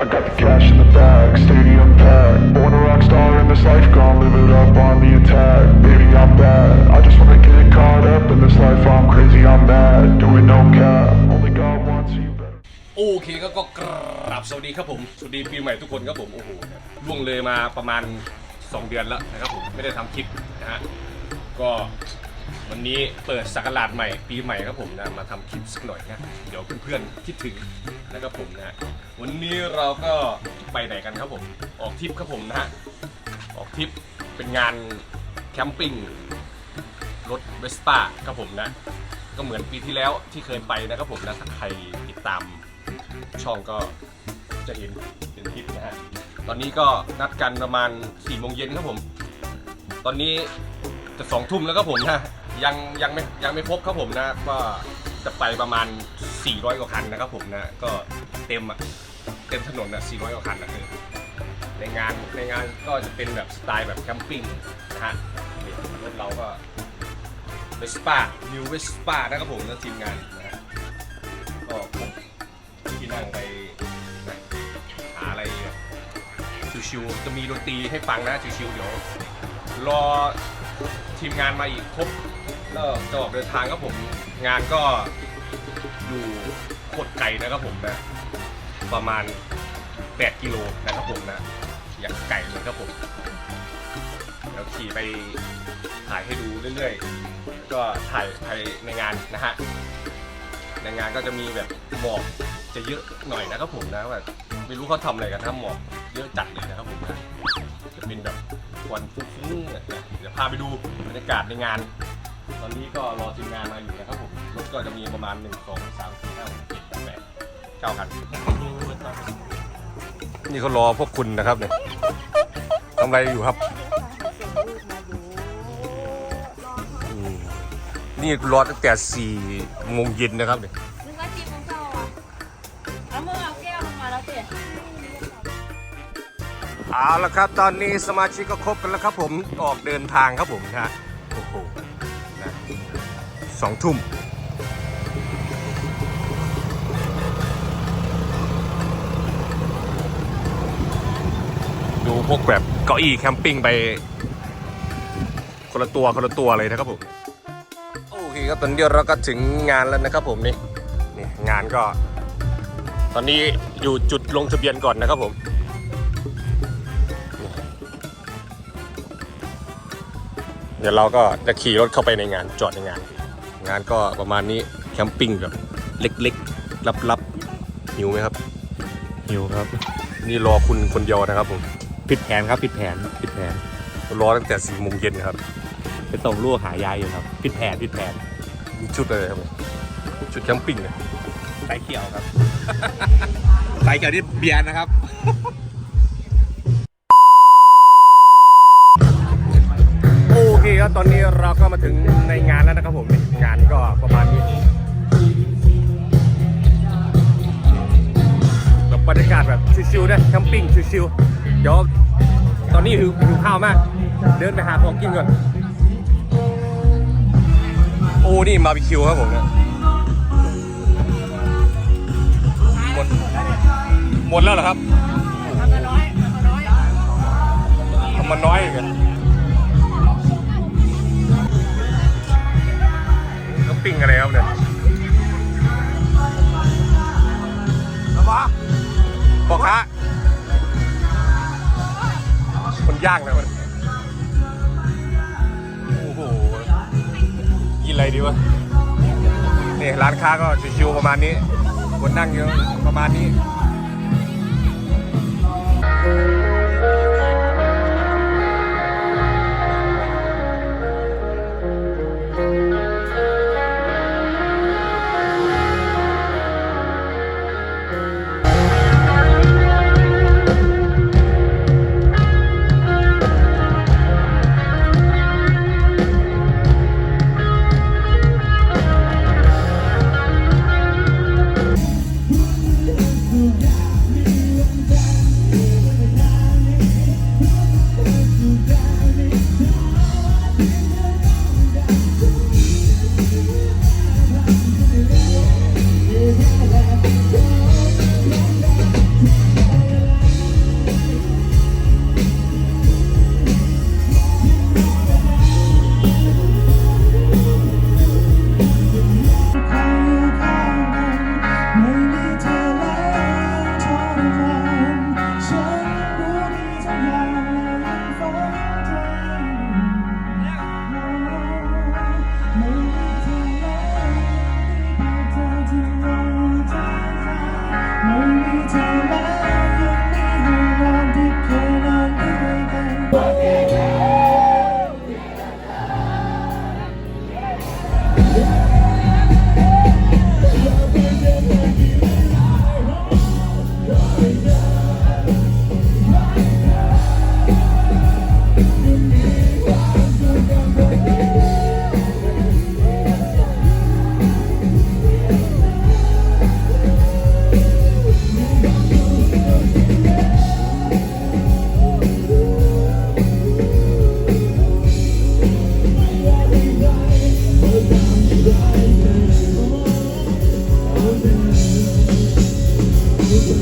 I got the cash in the bag, stadium packed. Born a rock star in this life, gonna live it up on the attack. Baby, I'm bad. I just wanna get caught up in this life. I'm crazy, I'm mad. Doing no cap. Only God wants you โอเคก็ก็กราบสวัสดีครับผม สวัสดีปีใหม่ทุกคนครับผม โอ้โหล่วงเลยมาประมาณ 2 เดือนแล้วนะครับผม ไม่ได้ทำคลิปนะฮะ ก็ วันนี้เปิดสักราชใหม่ปีใหม่ครับผมนะมาทำคลิปสักหน่อยนะเดี๋ยวเพื่อนๆคิดถึงนะครับผมนะวันนี้เราก็ไปไหนกันครับผมออกทริปครับผมนะฮะออกทริปเป็นงานแคมปิ้งรถเวสป้าครับผมนะ ก็เหมือนปีที่แล้วที่เคยไปนะครับผมนะถ้าใครติดตามช่องก็จะเห็นเป็นคลิปนะฮะตอนนี้ก็นัดกันประมาณ4ี่โมงเย็นครับผม ตอนนี้จะสองทุ่มแล้วครับผมนะ ยังยังไม่ยังไม่ครบครับผมนะก็จะไปประมาณ 400 กว่าคันนะครับผมนะก็เต็มอะเต็มถนนอะ400 กว่าคันอะเออในงานในงานก็จะเป็นแบบสไตล์แบบแคมปิ้งนะฮะรถเราก็เวสป้า New Vespa นะครับผมและทีมงานนะฮะก็ผมที่นั่งไปหาอะไรชิวๆจะมีดนตรีให้ฟังนะชิวๆเดี๋ยวรอทีมงานมาอีกครบ แล้วจะออกเดินทางครับผม งานก็อยู่โคตรไกลนะครับผมนะประมาณ 8 กิโลนะครับผมนะอย่างไกลเลยครับผม เดี๋ยวขี่ไปถ่ายให้ดูเรื่อยๆก็ถ่ายภายในงานนะฮะ ในงานก็จะมีแบบหมอกจะเยอะหน่อยนะครับผมนะแบบไม่รู้เขาทำอะไรกันถ้าหมอกเยอะจัดเลยนะครับผมนะจะเป็นแบบควันฟุ้งๆเนี่ยเดี๋ยวพาไปดูบรรยากาศในงาน ตอนนี้ก็รอทีมงานมาอยู่นะครับผมรถก็จะมีประมาณ 1 2 3 4 5 6 7 8 9คันนี่เขารอพวกคุณนะครับเนี่ยทำอะไรอยู่ครับอืมนี่รอตั้งแต่สี่โมงเย็นนะครับเนี่ยนึกว่าจีบของเขาอะเอามือเอาแก้วลงมาแล้วเจ๊เอาละครับ ตอนนี้สมาชิกก็ครบกันแล้วครับผมออกเดินทางครับผมนะฮะโอ้โหนะ สองทุ่มดูพวกแบบเก้าอี้แคมปิ้งไป คนละตัวคนละตัวเลยนะครับผม โอเคครับตอนนี้เราก็ถึงงานแล้วนะครับผมนี่นี่งานก็ ตอนนี้อยู่จุดลงทะเบียนก่อนนะครับผมเดี๋ยวเราก็จะขี่รถเข้าไปในงานจอดในงาน งานก็ประมาณนี้แคมปิ้งแบบเล็กๆ ลับๆหิวไหมครับ หิวครับ นี่รอคุณคนเดียวนะครับผมผิดแผนครับผิดแผนผิดแผนรอตั้งแต่สี่โมงเย็นนะครับไปส่งลูกหายายอยู่ครับผิดแผนผิดแผนมีชุดอะไรครับผมชุดแคมปิ้งเนี่ยสายเขียวครับ สายเขียวนี่เบียร์นะครับ โอเคครับตอนนี้เราก็มาถึงในงานแล้วนะครับผมนี่งานก็ประมาณนี้แบบบรรยากาศแบบชิวๆนะแคมปิ้งชิวๆเดี๋ยวตอนนี้หิวหิวข้าวมาก เดินไปหาของกินก่อน โอ้นี่มาร์บีคิวครับผมเนี่ยหมดหมดแล้วเหรอครับทำมาน้อยทำมาน้อยอีกอะก็ ย่างนะมันโอ้โหกินอะไรดีวะนี่ร้านค้าก็ชิวๆประมาณนี้คนนั่งเยอะประมาณนี้ Thank you.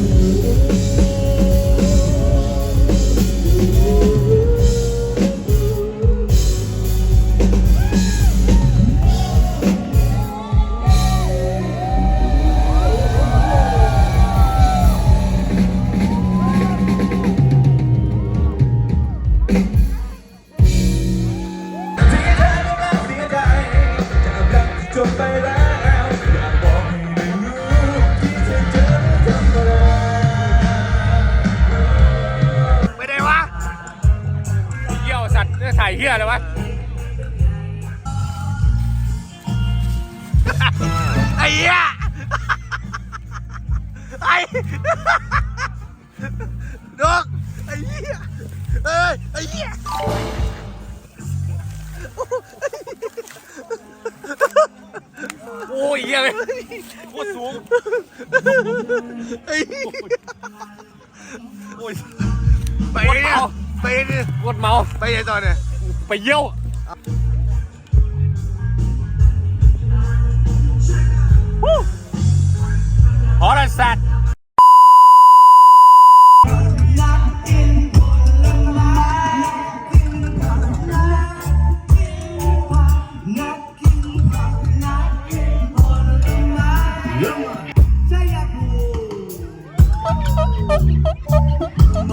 ไอ้ดอกไอ้เหี้ยเอ้ยไอ้เหี้ยโอ้ยเหี้ยเลยโคตรสูงไอ้เหี้ยโอ้ยไปเนี่ยไปเนี่ยโคตรเมาไปยังตอนเนี่ยไปเยี่ยวฮอร์สัตว์ โ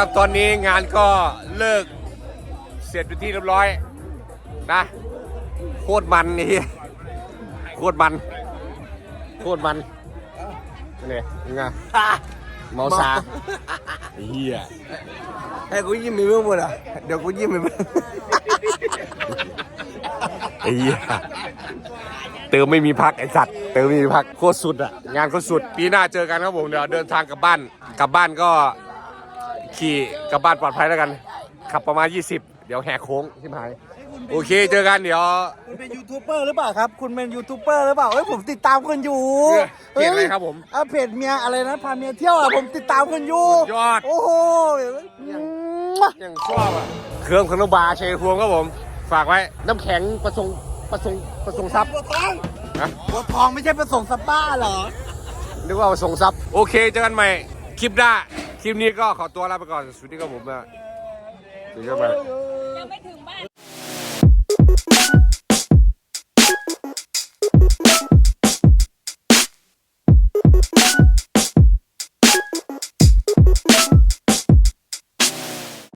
เคครับ ตอนนี้งานก็เลิกเสร็จเป็นที่เรียบร้อยนะ โคตรมันนี่โคคตรมัน โคตรมันนี่ยังไงเมาซาไอ้เฮียให้กูยิ้มมีเมื่อหมดอะเดี๋ยวกูยิ้มไปเมื่อไอ้เหี้ยเติมไม่มีพักไอ้สัตว์เติมไม่มีพักโคตรสุดอะงานโคตรสุด ปีหน้าเจอกันครับผมเดี๋ยวเดินทางกลับบ้านกลับบ้านก็ ขี่กลับบ้านปลอดภัยแล้วกัน ขับประมาณ 20 เดี๋ยวแหกโค้งที่หาย โอเค เจอกันเดี๋ยว คุณเป็นยูทูบเบอร์หรือเปล่าครับ คุณเป็นยูทูบเบอร์หรือเปล่าเอ้ยผมติดตามคุณอยู่เพจอะไรครับผมอะเพจเมียอะไรนะพาเมียเที่ยวอะผมติดตามคุณอยู่ยอด โอ้โหยังชอบอะ เครื่องขนมบาร์เชยพวงครับผม ฝากไว้ น้ำแข็งประสงค์ประสงค์ประสงค์ทรัพย์บัวทองฮะบัวทองไม่ใช่ประสงค์สป้าเหรอ นึกว่าประสงค์ทรัพย์ โอเคเจอกันใหม่ คลิปหน้า คลิปนี้ก็ขอตัวลาไปก่อนสวัสดีครับผมนะสวัสดีครับ ยังไม่ถึงบ้าน